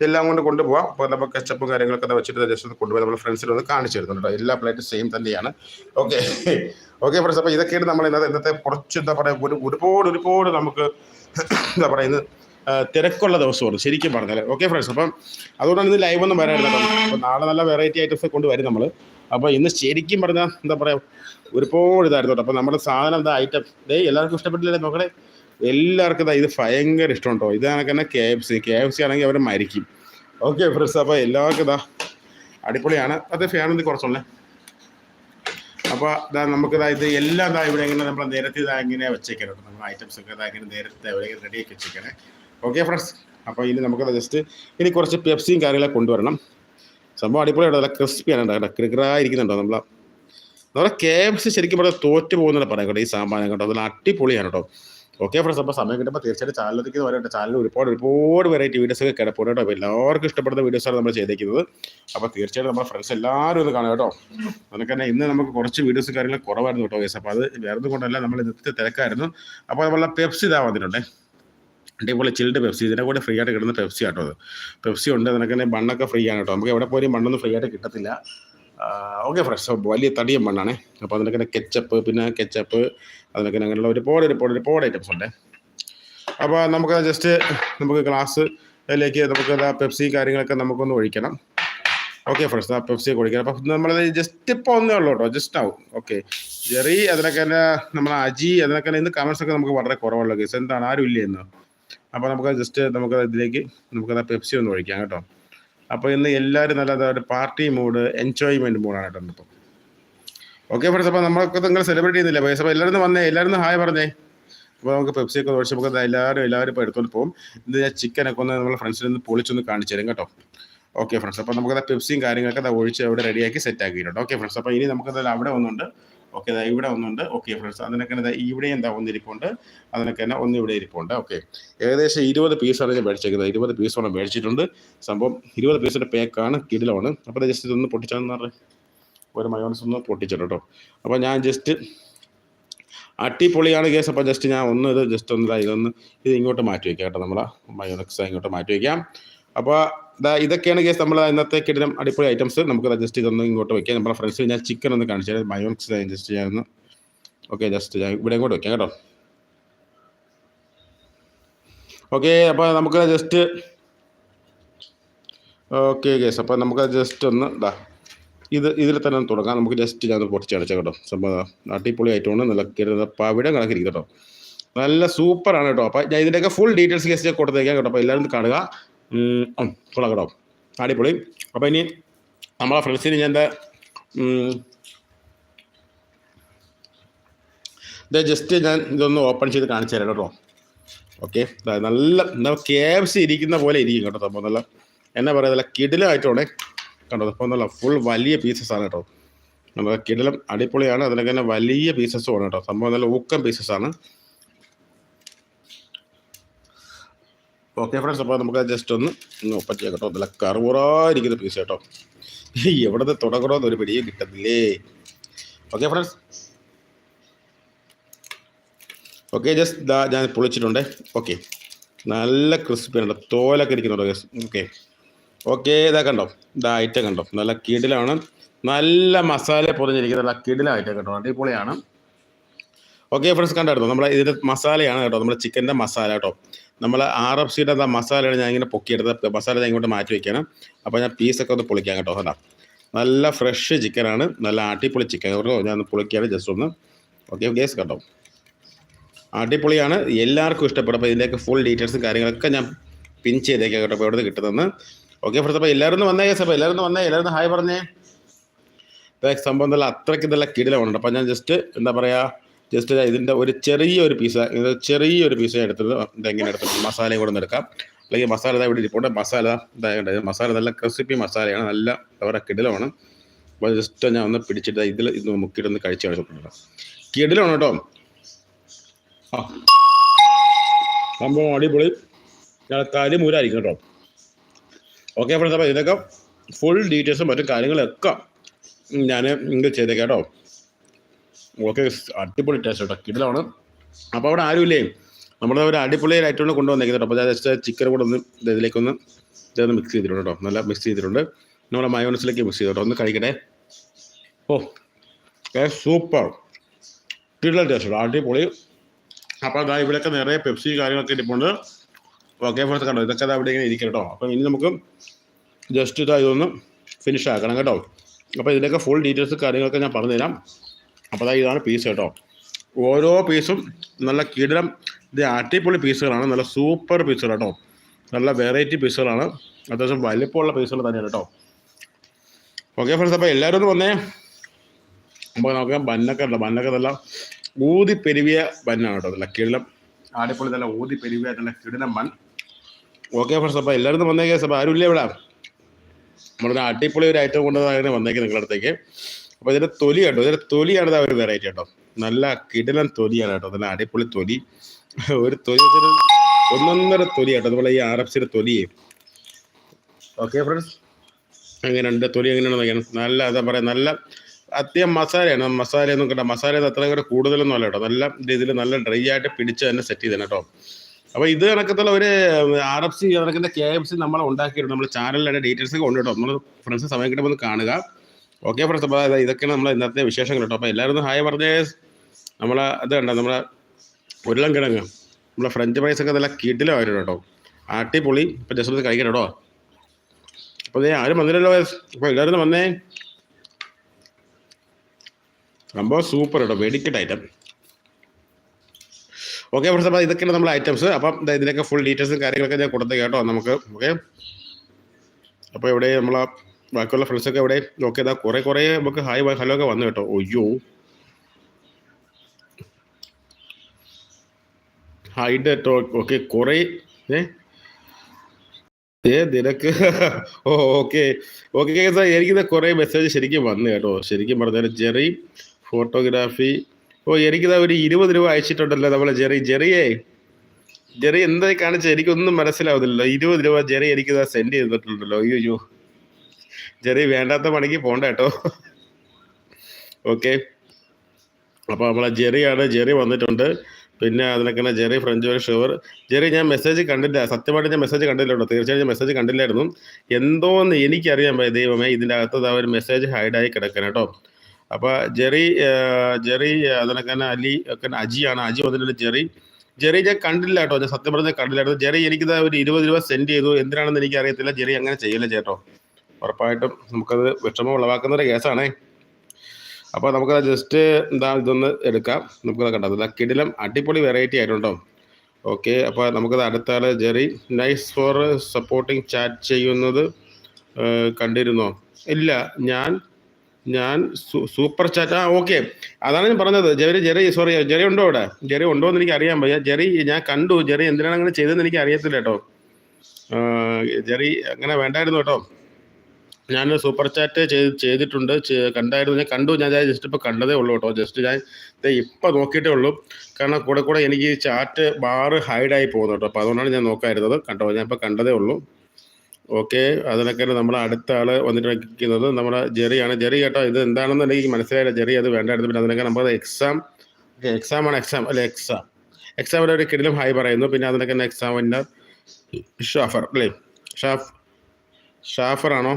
എല്ലാം കൊണ്ട് കൊണ്ടുപോകാം അപ്പോൾ നമുക്ക് കച്ചപ്പും കാര്യങ്ങളൊക്കെ വെച്ചിട്ട് ജസ്റ്റ് കൊണ്ടുപോയി നമ്മൾ ഫ്രണ്ട്സിൽ ഒന്ന് കാണിച്ചു തരുന്നുണ്ട് എല്ലാ പ്ലേറ്റും സെയിം തന്നെയാണ്. ഓക്കെ ഓക്കെ ഫ്രണ്ട്സ് അപ്പോൾ ഇതൊക്കെയാണ് നമ്മൾ ഇന്നത്തെ ഇന്നത്തെ കുറച്ച് എന്താ പറയുക ഒരു ഒരുപാട് ഒരുപാട് നമുക്ക് എന്താ പറയുന്നത് ഇന്ന് തിരക്കുള്ള ദിവസമാണ് ശരിക്കും പറഞ്ഞാൽ ഓക്കെ ഫ്രണ്ട്സ് അപ്പം അതുകൊണ്ടാണ് ഇന്ന് ലൈവ് ഒന്നും വരാറില്ല അപ്പോൾ നാളെ നല്ല വെറൈറ്റി ഐറ്റംസ് കൊണ്ട് വരും നമ്മൾ അപ്പോൾ ഇന്ന് ശരിക്കും പറഞ്ഞാൽ എന്താ പറയുക ഒരുപാട് ഇതായിരുന്നു കേട്ടോ അപ്പോൾ നമ്മുടെ സാധനം എന്താ ഐറ്റം ഡേ എല്ലാവർക്കും ഇഷ്ടപ്പെട്ടില്ലേ നോക്കണേ എല്ലാവർക്കും ഇതാ ഭയങ്കര ഇഷ്ടം കേട്ടോ. ഇത് കണക്ക് തന്നെ K F C K F C ആണെങ്കിൽ അവർ മരിക്കും. ഓക്കെ ഫ്രണ്ട്സ് അപ്പോൾ എല്ലാവർക്കും ഇതാ അടിപൊളിയാണ്. അത് ഒന്ന് കുറച്ചുള്ളേ അപ്പോൾ ഇതാ നമുക്ക് ഇതാ എല്ലാം ഇതാ ഇവിടെ ഇങ്ങനെ നമ്മൾ നേരത്തെ ഇതാ ഇങ്ങനെ വെച്ചേക്കണം നമ്മുടെ ഐറ്റംസ് ഒക്കെ ഇതാ ഇങ്ങനെ നേരത്തെ ഇവിടെ റെഡി ആക്കി വെച്ചേക്കണേ. ഓക്കെ ഫ്രണ്ട്സ് അപ്പോൾ ഇനി നമുക്ക് ജസ്റ്റ് ഇനി കുറച്ച് പെപ്സിയും കാര്യങ്ങളൊക്കെ കൊണ്ടുവരണം. സംഭവം അടിപൊളിയാണ് നല്ല ക്രിസ്പിയാണ് കേട്ടോ. ക്രിക്കറായിരിക്കുന്നുണ്ടോ നമ്മളെ? നമ്മുടെ കെ എഫ് സി ശരിക്കും പറഞ്ഞാൽ തോറ്റ് പോകുന്നുണ്ട് പറയാം കേട്ടോ ഈ സാമ്പാനം കേട്ടോ. അതിൽ അടിപൊളിയാണ് കേട്ടോ. ഓക്കെ ഫ്രണ്ട്സ് അപ്പോൾ സമയം കിട്ടുമ്പോൾ തീർച്ചയായിട്ടും ചാനലിലേക്ക് വരട്ടെ. ചാനലിൽ ഒരുപാട് ഒരുപാട് വെറൈറ്റി വീഡിയോസ് ഒക്കെ കിടപ്പുണ്ട് കേട്ടോ. അപ്പോൾ എല്ലാവർക്കും ഇഷ്ടപ്പെടുന്ന വീഡിയോസാണ് നമ്മൾ ചെയ്തേക്കുന്നത്. അപ്പോൾ തീർച്ചയായിട്ടും നമ്മുടെ ഫ്രണ്ട്സ് എല്ലാവരും ഇത് കാണാം കേട്ടോ. നമുക്ക് തന്നെ ഇന്ന് നമുക്ക് കുറച്ച് വീഡിയോസ് കാര്യങ്ങൾ കുറവായിരുന്നു കേട്ടോ കേസ് അപ്പോൾ അത് വേറെ കൊണ്ടല്ല നമ്മൾ ഇന്നത്തെ തിരക്കായിരുന്നു. അപ്പോൾ നമ്മളെ പെപ്സി ഇതാ വന്നിട്ടുണ്ട്. അതേപോലെ ചിൽഡ് പെപ്സി ഇതിനെ കൂടെ ഫ്രീ ആയിട്ട് കിട്ടുന്ന പെപ്സി ആട്ടോ അത്. പെപ്സി ഉണ്ട് നിനക്ക് തന്നെ മണ്ണൊക്കെ ഫ്രീ ആണ് കേട്ടോ. നമുക്ക് എവിടെ പോലും മണ്ണൊന്നും ഫ്രീ ആയിട്ട് കിട്ടത്തില്ല. ഓക്കെ ഫ്രണ്ട്സ് വലിയ തടിയും മണ്ണാണ്. അപ്പോൾ അതിനൊക്കെ കെച്ചപ്പ് പിന്നെ കെച്ചപ്പ് അതിനൊക്കെ അങ്ങനെയുള്ള ഒരുപാട് ഒരുപാട് ഒരുപാട് ഐറ്റംസ് ഉണ്ട്. അപ്പോൾ നമുക്ക് ജസ്റ്റ് നമുക്ക് ഗ്ലാസ്സിലേക്ക് നമുക്ക് പെപ്സി കാര്യങ്ങളൊക്കെ നമുക്കൊന്ന് ഒഴിക്കണം. ഓക്കെ ഫ്രണ്ട്സ് ആ പെപ്സി കുടിക്കണം അപ്പം നമ്മൾ ജസ്റ്റ് ഇപ്പോൾ ഒന്നേ ഉള്ളൂ കേട്ടോ ജസ്റ്റ് ആവും ഓക്കെ ജെറി അതിനൊക്കെ തന്നെ നമ്മൾ അജി അതിനൊക്കെ തന്നെ ഇന്ന് കമൻസ് ഒക്കെ നമുക്ക് വളരെ കുറവുള്ള കേസ്. എന്താണ്? ആരും ഇല്ല ഇന്ന്? അപ്പോൾ നമുക്ക് ജസ്റ്റ് നമുക്ക് ഇതിലേക്ക് നമുക്കത് പെപ്സി ഒന്ന് ഒഴിക്കാം കേട്ടോ. അപ്പോൾ ഇന്ന് എല്ലാവരും നല്ല പാർട്ടി മൂഡ് എൻജോയ്മെന്റ് മൂഡാണ് കേട്ടോ ഇന്നിപ്പോൾ ഓക്കെ ഫ്രണ്ട്സ് അപ്പോൾ നമ്മളൊക്കെ നിങ്ങൾ സെലിബ്രേറ്റ് ചെയ്യുന്നില്ല? പൈസ അപ്പോൾ എല്ലാവരും വന്നേ എല്ലാവരും ഹായ് പറഞ്ഞേ. അപ്പോൾ നമുക്ക് പെപ്സി ഒക്കെ ഒഴിച്ച് നമുക്ക് എല്ലാവരും എല്ലാവരും ഇപ്പോൾ എടുത്തോണ്ട് പോകും ഇത് ഞാൻ ചിക്കനൊക്കെ ഒന്ന് നമ്മളെ ഫ്രണ്ട്സിൽ നിന്ന് പൊളിച്ചൊന്ന് കാണിച്ചു തരും കേട്ടോ. ഓക്കെ ഫ്രണ്ട്സ് അപ്പോൾ നമുക്ക് പെപ്സിയും കാര്യങ്ങളൊക്കെ അത് ഒഴിച്ച് അവിടെ റെഡിയാക്കി സെറ്റ് ആക്കിയിട്ടുണ്ട്. ഓക്കെ ഫ്രണ്ട്സ് അപ്പോൾ ഇനി നമുക്ക് അവിടെ ഒന്നുണ്ട്. ഓക്കെ ഇതാ ഇവിടെ ഒന്നുണ്ട്. ഓക്കെ ഫ്രണ്ട്സ് അതിനൊക്കെ എന്താ ഇവിടെ എന്താ ഒന്നിരിപ്പുണ്ട്. അതിനൊക്കെ തന്നെ ഒന്ന് ഇവിടെ ഇരിപ്പുണ്ട്. ഓക്കെ ഏകദേശം ഇരുപത് പീസാണ് ഞാൻ മേടിച്ചേക്കുന്നത്. ഇരുപത് പീസോളം മേടിച്ചിട്ടുണ്ട്. സംഭവം ഇരുപത് പീസിന്റെ പേക്കാണ് കിടിലമാണ്. അപ്പോൾ ജസ്റ്റ് ഇതൊന്ന് പൊട്ടിച്ചാന്ന് പറഞ്ഞ്. ഒരു മയോണസ് ഒന്ന് പൊട്ടിച്ചിട്ട് കേട്ടോ. അപ്പോൾ ഞാൻ ജസ്റ്റ് അട്ടിപ്പൊളിയാണ് കേസ് അപ്പോൾ ജസ്റ്റ് ഞാൻ ഒന്ന് ഇത് ജസ്റ്റ് ഒന്ന് ഇതൊന്ന് ഇത് ഇങ്ങോട്ട് മാറ്റി വയ്ക്കാം കേട്ടോ നമ്മളെ മയോണക്സ് ഇങ്ങോട്ട് മാറ്റി വയ്ക്കാം അപ്പോൾ ഇതൊക്കെയാണ് കേസ് നമ്മൾ ഇന്നത്തെ കിടിലം അടിപൊളി ഐറ്റംസ് നമുക്ക് ജസ്റ്റ് ഇതൊന്ന് ഇങ്ങോട്ട് വയ്ക്കാം നമ്മുടെ ഫ്രണ്ട്സ് ഞാൻ ചിക്കൻ ഒന്ന് കാണിച്ചു തരാം. മയോണക്സ് ജസ്റ്റ് ഞാൻ ഒന്ന് ഓക്കെ ജസ്റ്റ് ഞാൻ ഇവിടെ ഇങ്ങോട്ട് വയ്ക്കാം കേട്ടോ. ഓക്കെ അപ്പോൾ നമുക്ക് ജസ്റ്റ് ഓക്കെ കേസ് അപ്പോൾ നമുക്ക് ജസ്റ്റ് ഒന്ന് ഇതാ ഇത് ഇതിൽ തന്നെ തുടങ്ങാം. നമുക്ക് ജസ്റ്റ് ഞാൻ പൊട്ടിച്ച് അടച്ച കേട്ടോ. സംഭവം അടിപൊളി ആയിട്ടാണ് നല്ല കിടന്ന പവിടം കണക്കിരിക്കും കേട്ടോ. നല്ല സൂപ്പറാണ് കേട്ടോ. അപ്പോൾ ഞാൻ ഇതിന്റെയൊക്കെ ഫുൾ ഡീറ്റെയിൽസ് ഗസ്റ്റ് കൊടുത്തേക്കാം കേട്ടോ. അപ്പോൾ എല്ലാവരും കാണുക. കൊള്ളാം കേട്ടോ. അടിപൊളി. അപ്പോൾ ഇനി നമ്മളെ ഫ്രണ്ട്സിന് ഞാൻ ഇത് ജസ്റ്റ് ഞാൻ ഇതൊന്ന് ഓപ്പൺ ചെയ്ത് കാണിച്ചു തരാം കേട്ടോ. ഓക്കെ നല്ല കെ എഫ് സി ഇരിക്കുന്ന പോലെ ഇരിക്കും കേട്ടോ സംഭവം. നല്ല എന്നാ പറയുക നല്ല കിടിലമായിട്ടാണ്. കണ്ടോ? നല്ല ഫുൾ വലിയ പീസസ് ആണ് കേട്ടോ. നമ്മൾ കിടലം അടിപൊളിയാണ്. അതിനൊക്കെ തന്നെ വലിയ പീസസും ആണ് കേട്ടോ. സംഭവം നല്ല ഊക്കം പീസസ് ആണ്. ഓക്കെ ഫ്രണ്ട്സ് അപ്പോൾ നമുക്ക് ജസ്റ്റ് ഒന്ന് ചെയ്യാം കേട്ടോ. നല്ല കറുപുറായിരിക്കുന്ന പീസ് കേട്ടോ. എവിടുന്ന് തുടങ്ങണമെന്ന് ഒരു പിടിയും കിട്ടത്തില്ലേ ഓക്കെ ഫ്രണ്ട്സ് ഓക്കെ ജസ്റ്റ് ഞാൻ പൊളിച്ചിട്ടുണ്ട്. ഓക്കെ നല്ല ക്രിസ്പിയാണ് തോലൊക്കെ ഇരിക്കുന്നുണ്ടോ ഓക്കെ ഓക്കെ ഇതാ കണ്ടോ? ഇതാ ഐറ്റം കണ്ടോ? നല്ല കിടിലാണ്. നല്ല മസാല പൊതിഞ്ഞിരിക്കുന്ന നല്ല കിടില ഐറ്റം കേട്ടോ അടിപൊളിയാണ്. ഓക്കെ ഫ്രണ്ട്സ് കണ്ടായിരുന്നു നമ്മൾ ഇതിന്റെ മസാലയാണ് കേട്ടോ. നമ്മുടെ ചിക്കന്റെ മസാല കേട്ടോ. നമ്മൾ ആർ എഫ് സിയുടെ മസാലയാണ് ഞാൻ ഇങ്ങനെ പൊക്കിയെടുത്ത് മസാല ഞാൻ ഇങ്ങോട്ട് മാറ്റി വയ്ക്കണം അപ്പോൾ ഞാൻ പീസൊക്കെ ഒന്ന് പൊളിക്കാം കേട്ടോ കേട്ടോ നല്ല ഫ്രഷ് ചിക്കനാണ് നല്ല അടിപൊളി ചിക്കൻ കേട്ടോ ഞാൻ പൊളിക്കുകയാണ് ജസ്റ്റ് ഒന്ന്. ഓക്കെ ഗേസ് കേട്ടോ അടിപൊളിയാണ്. എല്ലാവർക്കും ഇഷ്ടപ്പെടും അപ്പോൾ ഇതിന്റെയൊക്കെ ഫുൾ ഡീറ്റെയിൽസും കാര്യങ്ങളൊക്കെ ഞാൻ പിൻ ചെയ്തേക്കാം കേട്ടോ. അപ്പോൾ എവിടെ നിന്ന് കിട്ടുന്നതെന്ന്. ഓക്കെ ഫ്രണ്ട്സ് എല്ലാവരും വന്നേ അപ്പോൾ എല്ലാവരും വന്നേ എല്ലാവരും ഹായ് പറഞ്ഞേ. സംഭവം നല്ല അത്രയ്ക്ക് നല്ല കിടിലമുണ്ട് അപ്പോൾ ഞാൻ ജസ്റ്റ് എന്താ പറയുക ജസ്റ്റ് ഇതിന്റെ ഒരു ചെറിയൊരു പീസ് ചെറിയ ചെറിയൊരു പീസ് എടുത്തത് ഇതെങ്ങനെ എടുത്തിട്ട് മസാല കൂടെ ഒന്ന് എടുക്കാം. അല്ലെങ്കിൽ മസാല ഇതാ ഇവിടെ ഇരിപ്പുണ്ട്. മസാല ഇതായത് മസാല നല്ല ക്രിസ്പി മസാലയാണ് നല്ല അവരുടെ കിടിലമാണ്. അപ്പോൾ ജസ്റ്റ് ഞാൻ ഒന്ന് പിടിച്ചിട്ട് ഇതിൽ ഇത് മുക്കിയിട്ടൊന്ന് കഴിച്ച് കാണിച്ചിട്ടുണ്ട് കിടിലാണ് കേട്ടോ. ആ. സംഭവം അടിപൊളി. ഞാൻ കരിമൂരായിരിക്കും കേട്ടോ. ഓക്കെ അപ്പോൾ അപ്പോൾ ഇതൊക്കെ ഫുൾ ഡീറ്റെയിൽസും മറ്റു കാര്യങ്ങളൊക്കെ ഞാൻ ഇങ്ങനെ ചെയ്തേക്കാം കേട്ടോ. ഓക്കെ അടിപൊളി ടേസ്റ്റ് കേട്ടോ കിടിലാണ്. അപ്പോൾ അവിടെ ആരുമില്ലേ? നമ്മുടെ ഒരു അടിപൊളി അടിപൊളിയായിട്ടാണ് കൊണ്ടുവന്നേക്കുന്നത് അപ്പോൾ ജസ്റ്റ് ചിക്കൻ കൂടെ ഒന്ന് ഇത് ഇതിലേക്കൊന്ന് ഇതൊന്ന് മിക്സ് ചെയ്തിട്ടുണ്ട് കേട്ടോ. നല്ല മിക്സ് ചെയ്തിട്ടുണ്ട്. നമ്മുടെ മയോണസിലേക്ക് മിക്സ് ചെയ്തോട്ടോ ഒന്ന് കഴിക്കട്ടെ. ഓ സൂപ്പർ കിടിലൻ ടേസ്റ്റ് അടിപൊളി. അപ്പോൾ ഇവിടെയൊക്കെ നിറയെ പെപ്സി കാര്യങ്ങളൊക്കെ ഇരിപ്പുണ്ട് ഓക്കെ ഫ്രണ്ട്സ് കണ്ടോ ഇതൊക്കെ അവിടെ ഇങ്ങനെ ഇരിക്കും കേട്ടോ അപ്പം ഇനി നമുക്ക് ജസ്റ്റ് ഇതാ ഇതൊന്ന് ഫിനിഷ് ആക്കണം കേട്ടോ. അപ്പോൾ ഇതിന്റെയൊക്കെ ഫുൾ ഡീറ്റെയിൽസ് കാര്യങ്ങളൊക്കെ ഞാൻ പറഞ്ഞുതരാം. അപ്പോൾ അതാ ഇതാണ് പീസ് കേട്ടോ. ഓരോ പീസും നല്ല കിടിലം ഇത് അടിപൊളി പീസുകളാണ് നല്ല സൂപ്പർ പീസുകൾ കേട്ടോ നല്ല വെറൈറ്റി പീസുകളാണ് അത്യാവശ്യം വലിപ്പമുള്ള പീസുകൾ തന്നെയാണ് കേട്ടോ ഓക്കെ ഫ്രണ്ട്സ് അപ്പോൾ എല്ലാവരും ഒന്ന് വന്നേ. അപ്പോൾ നമുക്ക് ബന്നൊക്കെ ഉണ്ടോ ബന്നൊക്കെ നല്ല ഊതി പെരുവിയ ബന്നാണ് കേട്ടോ നല്ല കിടലം ആടിപ്പൊളി നല്ല ഊതി പെരുവിയ നല്ല കിടിലം ബൺ. ഓക്കെ ഫ്രണ്ട്സ് അപ്പോൾ എല്ലാവരും വന്നേക്കേ. അപ്പോൾ ഇല്ല ഇവിടെ? നമ്മളൊരു അടിപൊളി ഒരു ഐറ്റം കൊണ്ടുവന്നാണ് വന്നേക്കുന്നത് നിങ്ങളുടെ അടുത്തേക്ക്. അപ്പോൾ ഇതിന്റെ തൊലി കേട്ടോ ഇതിന്റെ തൊലിയാണ് ഇതാ ഒരു വെറൈറ്റി കേട്ടോ നല്ല കിടലൻ തൊലിയാണ് കേട്ടോ. നല്ല അടിപൊളി തൊലി. ഒരു തൊലി ഒന്നൊന്നര തൊലി കേട്ടോ. നമ്മളെ ഈ ആർ എഫ് സിയുടെ തൊലിയെ ഓക്കെ ഫ്രണ്ട്സ് എങ്ങനെയുണ്ട് തൊലി എങ്ങനെയാണെന്ന് നല്ല എന്താ പറയുക നല്ല അത്യം മസാലയാണ്. മസാലയൊന്നും കേട്ടോ മസാല അത്ര കൂടെ കൂടുതലൊന്നും അല്ല കേട്ടോ. നല്ല രീതിയിൽ നല്ല ഡ്രൈ ആയിട്ട് പിടിച്ച് തന്നെ സെറ്റ് ചെയ്തേനെ കേട്ടോ. അപ്പോൾ ഇത് കണക്കത്തുള്ള ഒരു ആർ എഫ് സി കണക്കിന്റെ കെ എഫ് സി നമ്മൾ ഉണ്ടാക്കിയിട്ടുണ്ട്. നമ്മുടെ ചാനലിലെ ഡീറ്റെയിൽസ് ഒക്കെ ഉണ്ട് കേട്ടോ നമ്മൾ ഫ്രണ്ട്സ് സമയം കിട്ടുമ്പോൾ ഒന്ന് കാണുക. ഓക്കെ ഫ്രണ്ട്സ് അപ്പോൾ ഇതൊക്കെയാണ് നമ്മൾ ഇന്നത്തെ വിശേഷങ്ങൾ കേട്ടോ. അപ്പോൾ എല്ലാവരും ഹായ് പറഞ്ഞേ. നമ്മളെ ഇത് കണ്ട? നമ്മളെ ഉരുളൻ കിഴങ്ങ് നമ്മളെ ഫ്രഞ്ച് ഫ്രൈസ് ഒക്കെ നല്ല കിടിലമായിരുന്നു കേട്ടോ. ആട്ടിപ്പൊളി ഇപ്പം ജസ്റ്റ് ഒന്ന് കഴിക്കണം കേട്ടോ. അപ്പോൾ ഇതേ ആരും വന്നില്ലല്ലോ അപ്പോൾ എല്ലാവരും വന്നേ. സംഭവം സൂപ്പർ കേട്ടോ. വെടിക്കട്ട് ഐറ്റം ഓക്കെ ഫ്രണ്ട്സ് അപ്പോൾ ഇതൊക്കെയാണ് നമ്മുടെ ഐറ്റംസ് അപ്പം ഇതിനൊക്കെ ഫുൾ ഡീറ്റെയിൽസും കാര്യങ്ങളൊക്കെ ഞാൻ കൊടുത്ത കേട്ടോ നമുക്ക്. ഓക്കെ അപ്പോൾ ഇവിടെ നമ്മളെ ബാക്കിയുള്ള ഫ്രണ്ട്സൊക്കെ ഇവിടെ ഓക്കെ ഇതാ കുറേ കുറേ നമുക്ക് ഹായ് ബൈ ഹലോ ഒക്കെ വന്നു കേട്ടോ. ഒയ്യോ ഹൈഡ് കേട്ടോ ഓക്കെ കുറേ ഏ? ഏ നിനക്ക് ഓ ഓക്കെ ഓക്കെ സാർ എനിക്കിത് കുറേ മെസ്സേജ് ശരിക്കും വന്നു കേട്ടോ. ശരിക്കും പറഞ്ഞാൽ ജെറി ഫോട്ടോഗ്രാഫി ഓ എനിക്കിതാ ഒരു ഇരുപത് രൂപ അയച്ചിട്ടുണ്ടല്ലോ നമ്മളെ ജെറി. ജെറിയേ ജെറി എന്തായി കാണിച്ച എനിക്കൊന്നും മനസ്സിലാവുന്നില്ലല്ലോ. ഇരുപത് രൂപ ജെറി എനിക്കിതാ സെൻഡ് ചെയ്തിട്ടുണ്ടല്ലോ. അയ്യോ ജെറി വേണ്ടാത്ത പണിക്ക് പോണ്ട കേട്ടോ. ഓക്കെ. അപ്പോൾ നമ്മളെ ജെറിയാണ്. ജെറി വന്നിട്ടുണ്ട്. പിന്നെ അതിനൊക്കെ ജെറി ഫ്രഞ്ച് ഷുവർ. ജെറി ഞാൻ മെസ്സേജ് കണ്ടില്ല. സത്യമായിട്ട് ഞാൻ മെസ്സേജ് കണ്ടില്ലല്ലോ. തീർച്ചയായും മെസ്സേജ് കണ്ടില്ലായിരുന്നു. എന്തോന്ന് എനിക്കറിയാൻ ദൈവമേ. ഇതിന്റെ അകത്ത് ആ ഒരു മെസ്സേജ് ഹൈഡായി കിടക്കണം കേട്ടോ. അപ്പോൾ ജെറി ജെറി അതിനൊക്കെ തന്നെ അലി ഒക്കെ അജിയാണ് അജി വന്നിട്ടുണ്ട് ജെറി. ജെറി ഞാൻ കണ്ടില്ല കേട്ടോ. ഞാൻ സത്യം പറഞ്ഞാൽ കണ്ടില്ലായിരുന്നു ജെറി എനിക്കിത് ഒരു ഇരുപത് രൂപ സെൻഡ് ചെയ്തു. എന്തിനാണെന്ന് എനിക്ക് അറിയത്തില്ല ജെറി അങ്ങനെ ചെയ്യില്ല ചേട്ടോ. ഉറപ്പായിട്ടും നമുക്കത് വിഷമം ഉളവാക്കുന്ന ഒരു കേസാണേ. അപ്പോൾ നമുക്കത് ജസ്റ്റ് എന്താ ഇതൊന്ന് എടുക്കാം. നമുക്കത് കണ്ടത് കിടിലം അടിപൊളി വെറൈറ്റി ആയിട്ടുണ്ടോ. ഓക്കെ അപ്പോൾ നമുക്കത് അടുത്താൽ Jerry. Nice for supporting chat ചെയ്യുന്നത് കണ്ടിരുന്നോ? ഇല്ല ഞാൻ ഞാൻ സൂപ്പർ ചാറ്റ്. ആ ഓക്കെ. അതാണ് ഞാൻ പറഞ്ഞത്. ജെറി ജെറി സോറി ജെറി ഉണ്ടോ ഇവിടെ ജെറി ഉണ്ടോ എന്ന് എനിക്ക് അറിയാൻ വയ്യ. ജെറി ഞാൻ കണ്ടു. ജെറി എന്തിനാണ് അങ്ങനെ ചെയ്തതെന്ന് എനിക്ക് അറിയത്തില്ല കേട്ടോ. ജെറി അങ്ങനെ വേണ്ടായിരുന്നു കേട്ടോ. ഞാൻ സൂപ്പർ ചാറ്റ് ചെയ്ത് ചെയ്തിട്ടുണ്ട്. കണ്ടായിരുന്നു. ഞാൻ കണ്ടു. ഞാൻ ജസ്റ്റ് ഇപ്പോൾ കണ്ടതേ ഉള്ളൂ കേട്ടോ. ജസ്റ്റ് ഞാൻ ഇപ്പം നോക്കിയിട്ടേ ഉള്ളൂ. കാരണം കൂടെ കൂടെ എനിക്ക് ചാറ്റ് ബാറ് ഹൈഡായി പോകുന്നു കേട്ടോ. അപ്പോൾ അതുകൊണ്ടാണ് ഞാൻ നോക്കായിരുന്നത് കണ്ടോ? ഞാൻ ഇപ്പോൾ കണ്ടതേ ഉള്ളൂ. ഓക്കെ അതിനൊക്കെ നമ്മൾ അടുത്ത ആൾ വന്നിട്ട് നമ്മുടെ ജെറിയാണ് ജെറി കേട്ടോ ഇത് എന്താണെന്ന് എനിക്ക് മനസ്സിലായില്ല. ജെറി അത് വേണ്ടായിരുന്നു പിന്നെ അതിനൊക്കെ നമ്മൾ എക്സാം എക്സാം ആണ് എക്സാം അല്ലെ എക്സാം എക്സാമിന്റെ ഒരു കിടിലും ഹായ് പറയുന്നു. പിന്നെ അതിനൊക്കെ തന്നെ എക്സാം വിന്നർ ഷാഫർ അല്ലേ? ഷാഫ് ഷാഫർ ആണോ?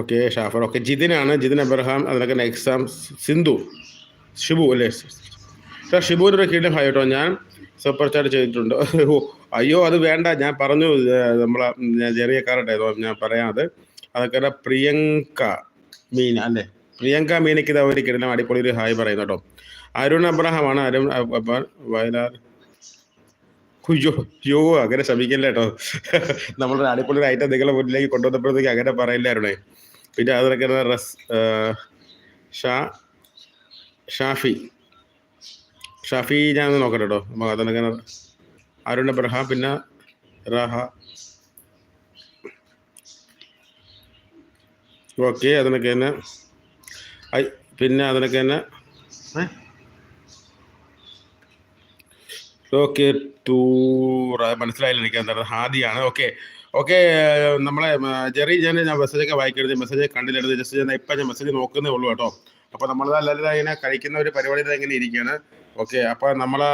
Okay Schafer. ഓക്കെ ജിതിനാണ്. ജിതിൻ അബ്രഹാം അതിനൊക്കെ തന്നെ എക്സാം സിന്ധു ഷിബു അല്ലേ? സാർ ഷിബുവിന്റെ ഒരു കീഴിലും ഹായ് ഞാൻ സൂപ്പർ ചാറ്റ് ചെയ്തിട്ടുണ്ട്. ഓ, അയ്യോ അത് വേണ്ട. ഞാൻ പറഞ്ഞു നമ്മളെ ഉം, ഞാൻ പറയാം അത്. അതൊക്കെ പ്രിയങ്ക മീന അല്ലേ? പ്രിയങ്ക മീനയ്ക്ക് ഇത് അവർ കിടലം അടിപൊളി ഒരു ഹായ് പറയുന്നു കേട്ടോ. അരുൺ അബ്രഹാമാണ്. അരുൺ വയലാർ. അയ്യോ അയ്യോ അങ്ങനെ ശ്രമിക്കില്ല കേട്ടോ. നമ്മളൊരു അടിപൊളി ഒരു ഐറ്റം നിങ്ങളെ മുന്നിലേക്ക് കൊണ്ടുവന്നപ്പോഴത്തേക്ക് അങ്ങനെ പറയില്ലായിരുന്നേ പിന്നെ അതൊക്കെ റസ് ഷാ ഷാഫി. ഷാഫി ഞാൻ ഒന്ന് നോക്കട്ടെ കേട്ടോ അപ്പോൾ കിണർ അരുൺ അബ്രഹാം പിന്നെ റഹ. ഓക്കെ അതിനൊക്കെ തന്നെ. ഐ പിന്നെ അതിനൊക്കെ തന്നെ. ഓക്കെ ടൂർ മനസ്സിലായില്ല എനിക്ക് എന്താ ഹാദിയാണ്. ഓക്കെ ഓക്കെ നമ്മളെ ജെറി ഞാൻ ഞാൻ മെസ്സേജൊക്കെ വായിക്കരുത്. മെസ്സേജ് കണ്ടില്ലെടുത്ത് ജസ്റ്റ് ഞാൻ ഇപ്പം ഞാൻ മെസ്സേജ് നോക്കുന്നേ ഉള്ളൂ കേട്ടോ. അപ്പോൾ നമ്മൾ എല്ലാവരും ഇങ്ങനെ കഴിക്കുന്ന ഒരു പരിപാടി ഇങ്ങനെ ഇരിക്കുകയാണ്. ഓക്കെ അപ്പൊ നമ്മളെ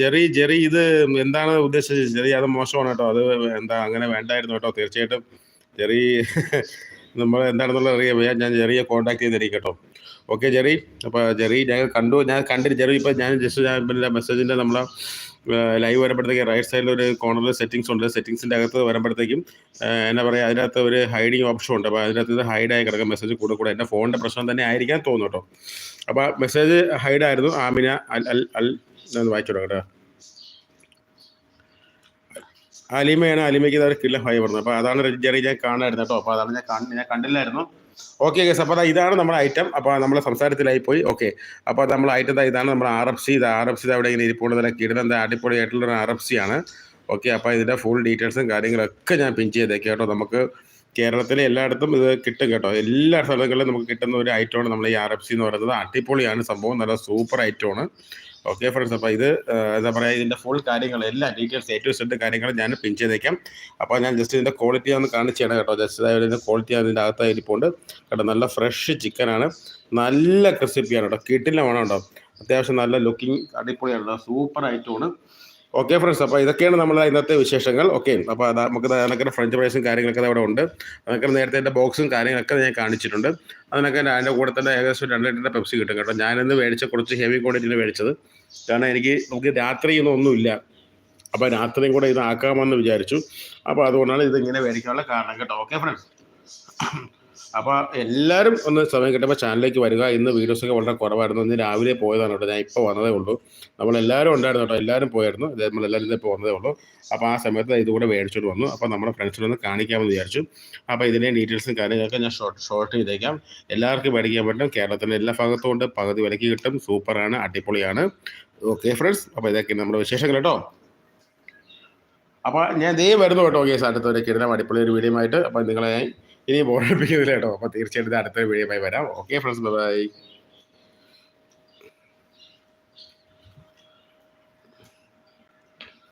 ജെറി ജെറി ഇത് എന്താണ് ഉദ്ദേശിച്ചത്? ജെറി അത് മോശമാണ് കേട്ടോ. അത് എന്താ അങ്ങനെ വേണ്ടായിരുന്നു കേട്ടോ. തീർച്ചയായിട്ടും ജെറി നമ്മൾ എന്താണെന്നുള്ളത് അറിയാം ഞാൻ- ഞാൻ ജെറിയെ കോൺടാക്ട് ചെയ്തിരിക്കും കേട്ടോ. Okay Jerry. അപ്പോൾ ജെറി ഞാൻ കണ്ടു. ഞാൻ കണ്ടിട്ട് ജെറി ഇപ്പോൾ ഞാൻ ജസ്റ്റ് ഞാൻ പിന്നെ മെസ്സേജിന്റെ നമ്മളെ ലൈവ് വരുമ്പോഴത്തേക്ക് റൈറ്റ് സൈഡിൽ ഒരു കോർണറിൽ സെറ്റിങ്സ് ഉണ്ട്. സെറ്റിങ്സിന്റെ അകത്ത് വരുമ്പോഴത്തേക്കും എന്നാ പറയുക അതിനകത്ത് ഒരു ഹൈഡിങ് ഓപ്ഷൻ ഉണ്ട്. അപ്പോൾ അതിനകത്ത് ഇത് ഹൈഡായി കിടക്കും മെസ്സേജ് കൂടെ കൂടെ. എന്റെ ഫോണിന്റെ പ്രശ്നം തന്നെ ആയിരിക്കാൻ തോന്നുന്നു കേട്ടോ. അപ്പോൾ മെസ്സേജ് ഹൈഡായിരുന്നു ആമിന അൽ അൽ അൽ ഞാൻ വായിച്ചു കേട്ടോ അലിമയാണ് അലിമയ്ക്ക് അവർ കില്ല ഹൈ പറഞ്ഞു അപ്പോൾ അതാണ് ജെറി ഞാൻ കാണായിരുന്നു കേട്ടോ. അപ്പോൾ അതാണ് ഞാൻ ഞാൻ കണ്ടില്ലായിരുന്നു. ഓക്കെ ഗസ് അപ്പോൾ അതാ ഇതാണ് നമ്മുടെ ഐറ്റം അപ്പോൾ നമ്മൾ സംസാരത്തിലായി പോയി. ഓക്കെ അപ്പോൾ നമ്മൾ ഐറ്റം ഇതാണ് നമ്മുടെ ആർ എഫ് സി ഇത് ആർ എഫ് സി അവിടെ ഇങ്ങനെ ഇരിപ്പുണ്ട്. നല്ല എന്താ അടിപൊളിയായിട്ടുള്ള ഒരു ആർ എഫ് സി ആണ് ഓക്കെ അപ്പോൾ ഇതിന്റെ ഫുൾ ഡീറ്റെയിൽസും കാര്യങ്ങളൊക്കെ ഞാൻ പിൻ ചെയ്തേക്കാം കേട്ടോ. നമുക്ക് കേരളത്തിലെ എല്ലായിടത്തും ഇത് കിട്ടും കേട്ടോ. എല്ലാ സ്ഥലങ്ങളിലും നമുക്ക് കിട്ടുന്ന ഒരു ഐറ്റമാണ് നമ്മൾ ഈ ആർ എഫ് സി എന്ന് പറയുന്നത്. അടിപൊളിയാണ്. സംഭവം നല്ല സൂപ്പർ ഐറ്റമാണ് ഓക്കെ ഫ്രണ്ട്സ് അപ്പോൾ ഇത് എന്താ പറയുക ഇതിന്റെ ഫുൾ കാര്യങ്ങൾ എല്ലാ ഡീറ്റെയിൽസ് ടു സെറ്റ് കാര്യങ്ങൾ ഞാൻ പിൻ ചെയ്തേക്കാം. അപ്പോൾ ഞാൻ ജസ്റ്റ് ഇതിന്റെ ക്വാളിറ്റി ഒന്ന് കാണിച്ചാണ് കേട്ടോ. ജസ്റ്റ് അതായത് ഇതിന്റെ ക്വാളിറ്റി അതിന്റെ അകത്തായി ഇരിപ്പുണ്ട്. കേട്ടോ നല്ല ഫ്രഷ് ചിക്കനാണ് നല്ല ക്രിസിപ്പിയാണ് കേട്ടോ. കിട്ടില്ല വേണം കേട്ടോ. അത്യാവശ്യം നല്ല ലുക്കിംഗ് അടിപൊളിയാണ് കേട്ടോ. സൂപ്പർ ഐറ്റമാണ് ഓക്കെ ഫ്രണ്ട്സ് അപ്പോൾ ഇതൊക്കെയാണ് നമ്മുടെ ഇന്നത്തെ വിശേഷങ്ങൾ. ഓക്കെ അപ്പോൾ നമുക്ക് അതിനൊക്കെ ഫ്രഞ്ച് പ്രൈസും കാര്യങ്ങളൊക്കെ അവിടെ ഉണ്ട്. അതൊക്കെ നേരത്തെ എന്റെ ബോക്സും കാര്യങ്ങളൊക്കെ ഞാൻ കാണിച്ചിട്ടുണ്ട്. അതിനൊക്കെ അതിന്റെ കൂടെ തന്നെ ഏകദേശം രണ്ട് ലിറ്ററിന്റെ പെപ്സി കിട്ടും കേട്ടോ. ഞാനിന്ന് മേടിച്ച കുറച്ച് ഹെവി ക്വാണ്ടിറ്റിയിൽ മേടിച്ചത്. കാരണം എനിക്ക് നമുക്ക് രാത്രിയൊന്നും ഒന്നുമില്ല. അപ്പോൾ രാത്രിയും കൂടെ ഇത് ആക്കാമെന്ന് വിചാരിച്ചു. അപ്പോൾ അതുകൊണ്ടാണ് ഇത് ഇങ്ങനെ മേടിക്കാനുള്ള കാരണം കേട്ടോ. ഓക്കെ ഫ്രണ്ട്സ് അപ്പോൾ എല്ലാവരും ഒന്ന് സമയം കിട്ടുമ്പോൾ ചാനലിലേക്ക് വരിക. ഇന്ന് വീഡിയോസൊക്കെ വളരെ കുറവായിരുന്നു. ഇന്ന് രാവിലെ പോയതാണ് കേട്ടോ. ഞാൻ ഇപ്പോൾ വന്നതേ ഉള്ളൂ. നമ്മളെല്ലാവരും ഉണ്ടായിരുന്നു കേട്ടോ. എല്ലാവരും പോയായിരുന്നു. ഇത് നമ്മളെല്ലാവരും ഇന്ന് ഇപ്പോൾ വന്നതേ ഉള്ളൂ. അപ്പോൾ ആ സമയത്ത് ഇതുകൂടെ മേടിച്ചോണ്ട് വന്നു. അപ്പോൾ നമ്മുടെ ഫ്രണ്ട്സിനൊന്ന് കാണിക്കാമെന്ന് വിചാരിച്ചു. അപ്പോൾ ഇതിന്റെ ഡീറ്റെയിൽസും കാര്യങ്ങളൊക്കെ ഞാൻ ഷോർട്ട് ഷോർട്ട് ചെയ്തേക്കാം. എല്ലാവർക്കും മേടിക്കാൻ പറ്റും. കേരളത്തിന്റെ എല്ലാ ഭാഗത്തും ഉണ്ട്. പകുതി വിലയ്ക്ക് കിട്ടും. സൂപ്പറാണ് അടിപൊളിയാണ്. ഓക്കെ ഫ്രണ്ട്സ് അപ്പോൾ ഇതൊക്കെ നമ്മുടെ വിശേഷങ്ങൾ കേട്ടോ. അപ്പോൾ ഞാൻ ദേ വരുന്നു കേട്ടോ. ഓക്കെ സാറ്റത്തോടെ കിടന്ന അടിപൊളി ഒരു വീഡിയോ ആയിട്ട്. അപ്പോൾ നിങ്ങളെ ഇനി ബോർഡിപ്പിക്കുന്നില്ല കേട്ടോ. അപ്പോൾ തീർച്ചയായിട്ടും അടുത്ത വീഡിയോ വരാം. Okay friends bye